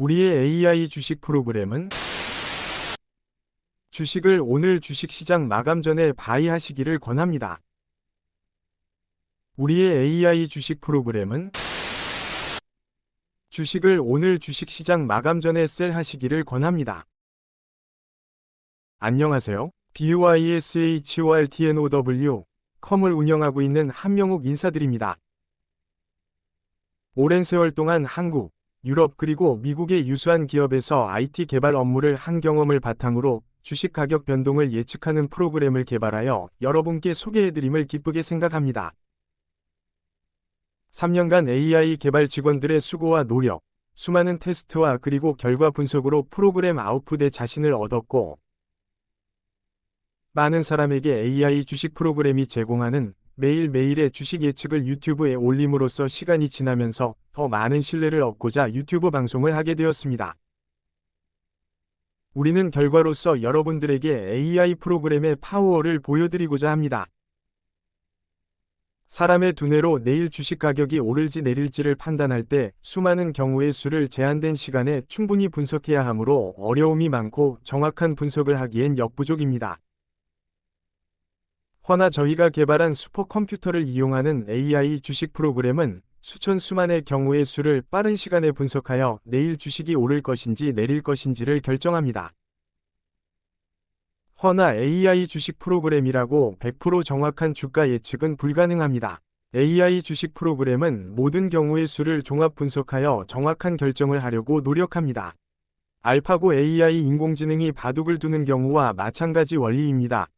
우리의 AI 주식 프로그램은 주식을 오늘 주식시장 마감 전에 바이하시기를 권합니다. 우리의 AI 주식 프로그램은 주식을 오늘 주식시장 마감 전에 셀하시기를 권합니다. 안녕하세요. BYSHORTNOW 컴을 운영하고 있는 한명욱 인사드립니다. 오랜 세월 동안 한국, 유럽 그리고 미국의 유수한 기업에서 IT 개발 업무를 한 경험을 바탕으로 주식 가격 변동을 예측하는 프로그램을 개발하여 여러분께 소개해드림을 기쁘게 생각합니다. 3년간 AI 개발 직원들의 수고와 노력, 수많은 테스트와 그리고 결과 분석으로 프로그램 아웃풋에 자신을 얻었고, 많은 사람에게 AI 주식 프로그램이 제공하는 매일매일의 주식 예측을 유튜브에 올림으로써 시간이 지나면서 더 많은 신뢰를 얻고자 유튜브 방송을 하게 되었습니다. 우리는 결과로서 여러분들에게 AI 프로그램의 파워를 보여드리고자 합니다. 사람의 두뇌로 내일 주식 가격이 오를지 내릴지를 판단할 때 수많은 경우의 수를 제한된 시간에 충분히 분석해야 하므로 어려움이 많고 정확한 분석을 하기엔 역부족입니다. 허나 저희가 개발한 슈퍼컴퓨터를 이용하는 AI 주식 프로그램은 수천 수만의 경우의 수를 빠른 시간에 분석하여 내일 주식이 오를 것인지 내릴 것인지를 결정합니다. 허나 AI 주식 프로그램이라고 100% 정확한 주가 예측은 불가능합니다. AI 주식 프로그램은 모든 경우의 수를 종합 분석하여 정확한 결정을 하려고 노력합니다. 알파고 AI 인공지능이 바둑을 두는 경우와 마찬가지 원리입니다.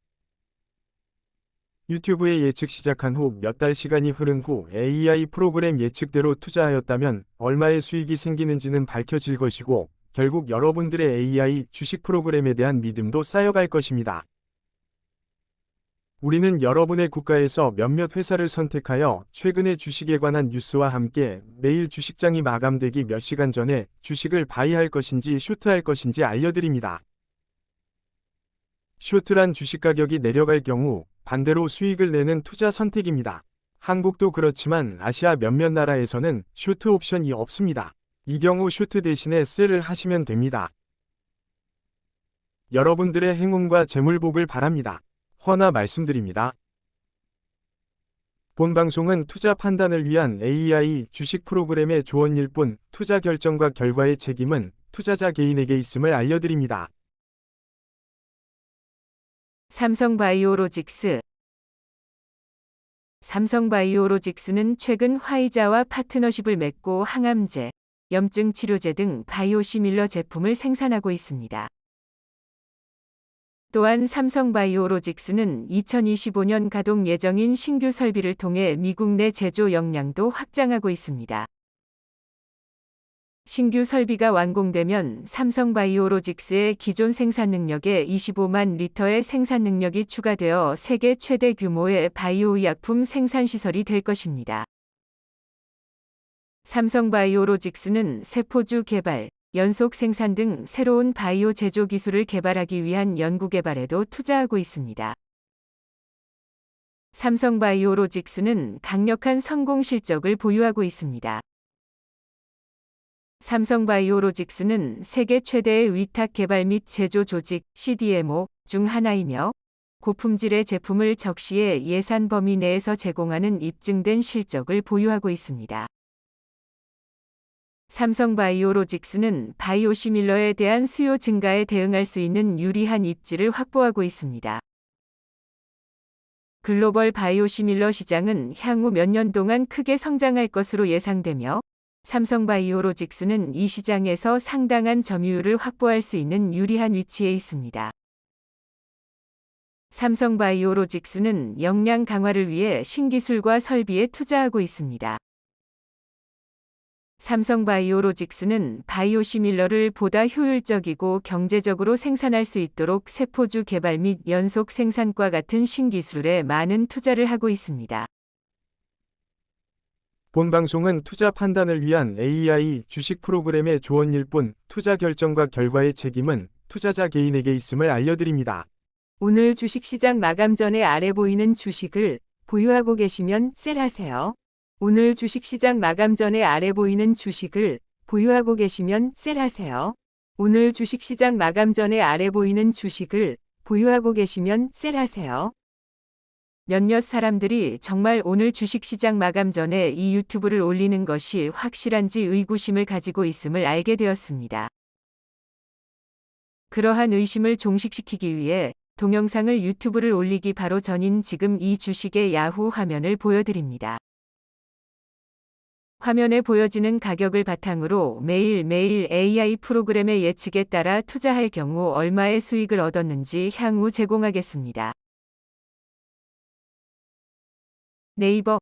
유튜브에 예측 시작한 후 몇 달 시간이 흐른 후 AI 프로그램 예측대로 투자하였다면 얼마의 수익이 생기는지는 밝혀질 것이고 결국 여러분들의 AI 주식 프로그램에 대한 믿음도 쌓여갈 것입니다. 우리는 여러분의 국가에서 몇몇 회사를 선택하여 최근의 주식에 관한 뉴스와 함께 매일 주식장이 마감되기 몇 시간 전에 주식을 바이할 것인지 쇼트할 것인지 알려드립니다. 쇼트란 주식 가격이 내려갈 경우 반대로 수익을 내는 투자 선택입니다. 한국도 그렇지만 아시아 몇몇 나라에서는 쇼트 옵션이 없습니다. 이 경우 쇼트 대신에 셀을 하시면 됩니다. 여러분들의 행운과 재물복을 바랍니다. 허나 말씀드립니다. 본 방송은 투자 판단을 위한 AI 주식 프로그램의 조언일 뿐 투자 결정과 결과의 책임은 투자자 개인에게 있음을 알려드립니다. 삼성바이오로직스 삼성바이오로직스는 최근 화이자와 파트너십을 맺고 항암제, 염증 치료제 등 바이오시밀러 제품을 생산하고 있습니다. 또한 삼성바이오로직스는 2025년 가동 예정인 신규 설비를 통해 미국 내 제조 역량도 확장하고 있습니다. 신규 설비가 완공되면 삼성바이오로직스의 기존 생산 능력에 25만 리터의 생산 능력이 추가되어 세계 최대 규모의 바이오 의약품 생산 시설이 될 것입니다. 삼성바이오로직스는 세포주 개발, 연속 생산 등 새로운 바이오 제조 기술을 개발하기 위한 연구 개발에도 투자하고 있습니다. 삼성바이오로직스는 강력한 성공 실적을 보유하고 있습니다. 삼성바이오로직스는 세계 최대의 위탁 개발 및 제조 조직 CDMO 중 하나이며 고품질의 제품을 적시에 예산 범위 내에서 제공하는 입증된 실적을 보유하고 있습니다. 삼성바이오로직스는 바이오시밀러에 대한 수요 증가에 대응할 수 있는 유리한 입지를 확보하고 있습니다. 글로벌 바이오시밀러 시장은 향후 몇 년 동안 크게 성장할 것으로 예상되며 삼성바이오로직스는 이 시장에서 상당한 점유율을 확보할 수 있는 유리한 위치에 있습니다. 삼성바이오로직스는 역량 강화를 위해 신기술과 설비에 투자하고 있습니다. 삼성바이오로직스는 바이오시밀러를 보다 효율적이고 경제적으로 생산할 수 있도록 세포주 개발 및 연속 생산과 같은 신기술에 많은 투자를 하고 있습니다. 본 방송은 투자 판단을 위한 AI 주식 프로그램의 조언일 뿐 투자 결정과 결과의 책임은 투자자 개인에게 있음을 알려드립니다. 오늘 주식시장 마감 전에 아래 보이는 주식을 보유하고 계시면 셀하세요. 오늘 주식시장 마감 전에 아래 보이는 주식을 보유하고 계시면 셀하세요. 오늘 주식시장 마감 전에 아래 보이는 주식을 보유하고 계시면 셀하세요. 몇몇 사람들이 정말 오늘 주식시장 마감 전에 이 유튜브를 올리는 것이 확실한지 의구심을 가지고 있음을 알게 되었습니다. 그러한 의심을 종식시키기 위해 동영상을 유튜브를 올리기 바로 전인 지금 이 주식의 야후 화면을 보여드립니다. 화면에 보여지는 가격을 바탕으로 매일매일 AI 프로그램의 예측에 따라 투자할 경우 얼마의 수익을 얻었는지 향후 제공하겠습니다. 네이버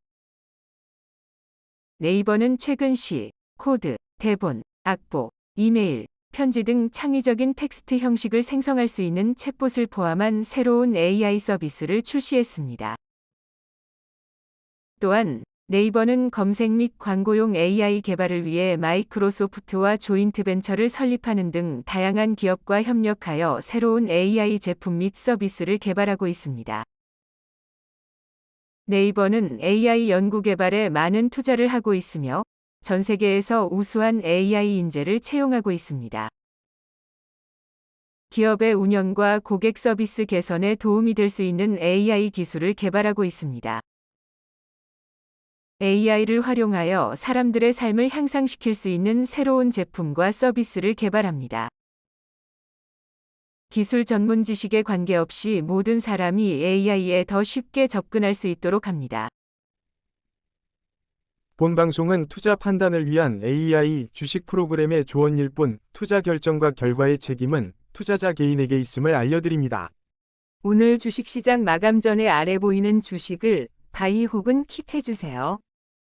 네이버는 최근 시, 코드, 대본, 악보, 이메일, 편지 등 창의적인 텍스트 형식을 생성할 수 있는 챗봇을 포함한 새로운 AI 서비스를 출시했습니다. 또한 네이버는 검색 및 광고용 AI 개발을 위해 마이크로소프트와 조인트 벤처를 설립하는 등 다양한 기업과 협력하여 새로운 AI 제품 및 서비스를 개발하고 있습니다. 네이버는 AI 연구 개발에 많은 투자를 하고 있으며 전 세계에서 우수한 AI 인재를 채용하고 있습니다. 기업의 운영과 고객 서비스 개선에 도움이 될 수 있는 AI 기술을 개발하고 있습니다. AI를 활용하여 사람들의 삶을 향상시킬 수 있는 새로운 제품과 서비스를 개발합니다. 기술 전문 지식에 관계없이 모든 사람이 AI에 더 쉽게 접근할 수 있도록 합니다. 본 방송은 투자 판단을 위한 AI 주식 프로그램의 조언일 뿐 투자 결정과 결과의 책임은 투자자 개인에게 있음을 알려드립니다. 오늘 주식시장 마감 전에 아래 보이는 주식을 바이 혹은 킵해주세요.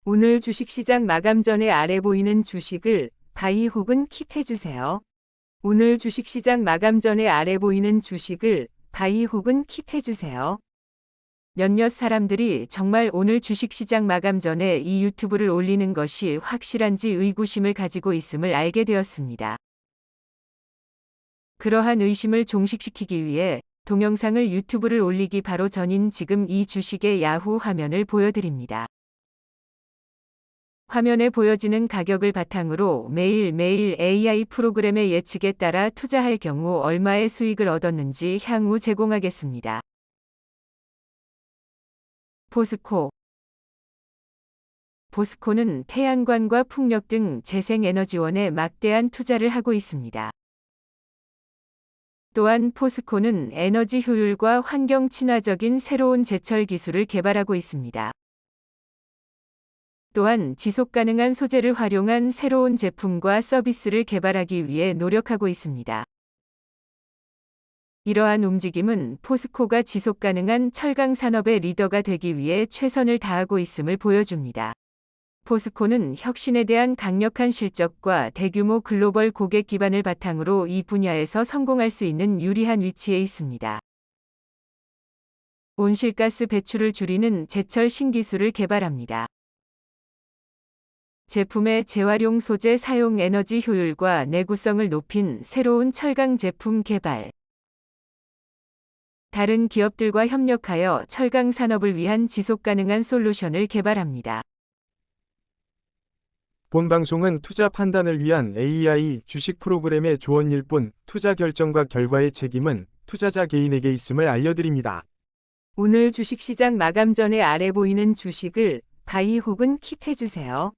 오늘 주식시장 마감 전에 아래 보이는 주식을 바이 혹은 킵해주세요. 오늘 주식시장 마감 전에 아래 보이는 주식을 바이 혹은 킵해주세요. 몇몇 사람들이 정말 오늘 주식시장 마감 전에 이 유튜브를 올리는 것이 확실한지 의구심을 가지고 있음을 알게 되었습니다. 그러한 의심을 종식시키기 위해 동영상을 유튜브를 올리기 바로 전인 지금 이 주식의 야후 화면을 보여드립니다. 화면에 보여지는 가격을 바탕으로 매일매일 AI 프로그램의 예측에 따라 투자할 경우 얼마의 수익을 얻었는지 향후 제공하겠습니다. 포스코 포스코는 태양광과 풍력 등 재생에너지원에 막대한 투자를 하고 있습니다. 또한 포스코는 에너지 효율과 환경 친화적인 새로운 제철 기술을 개발하고 있습니다. 또한 지속 가능한 소재를 활용한 새로운 제품과 서비스를 개발하기 위해 노력하고 있습니다. 이러한 움직임은 포스코가 지속 가능한 철강 산업의 리더가 되기 위해 최선을 다하고 있음을 보여줍니다. 포스코는 혁신에 대한 강력한 실적과 대규모 글로벌 고객 기반을 바탕으로 이 분야에서 성공할 수 있는 유리한 위치에 있습니다. 온실가스 배출을 줄이는 제철 신기술을 개발합니다. 제품의 재활용 소재 사용 에너지 효율과 내구성을 높인 새로운 철강 제품 개발. 다른 기업들과 협력하여 철강 산업을 위한 지속 가능한 솔루션을 개발합니다. 본 방송은 투자 판단을 위한 AI 주식 프로그램의 조언일 뿐 투자 결정과 결과의 책임은 투자자 개인에게 있음을 알려드립니다. 오늘 주식시장 마감 전에 아래 보이는 주식을 바이 혹은 킵해주세요.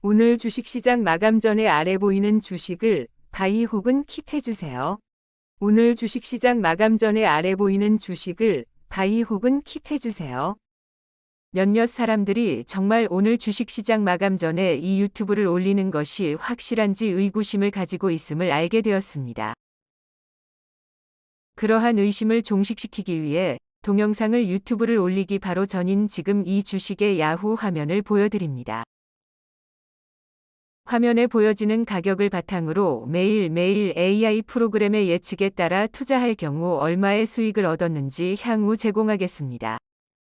오늘 주식시장 마감 전에 아래 보이는 주식을 바이 혹은 킵해주세요. 오늘 주식시장 마감 전에 아래 보이는 주식을 바이 혹은 킵해주세요. 몇몇 사람들이 정말 오늘 주식시장 마감 전에 이 유튜브를 올리는 것이 확실한지 의구심을 가지고 있음을 알게 되었습니다. 그러한 의심을 종식시키기 위해 동영상을 유튜브를 올리기 바로 전인 지금 이 주식의 야후 화면을 보여드립니다. 화면에 보여지는 가격을 바탕으로 매일매일 AI 프로그램의 예측에 따라 투자할 경우 얼마의 수익을 얻었는지 향후 제공하겠습니다.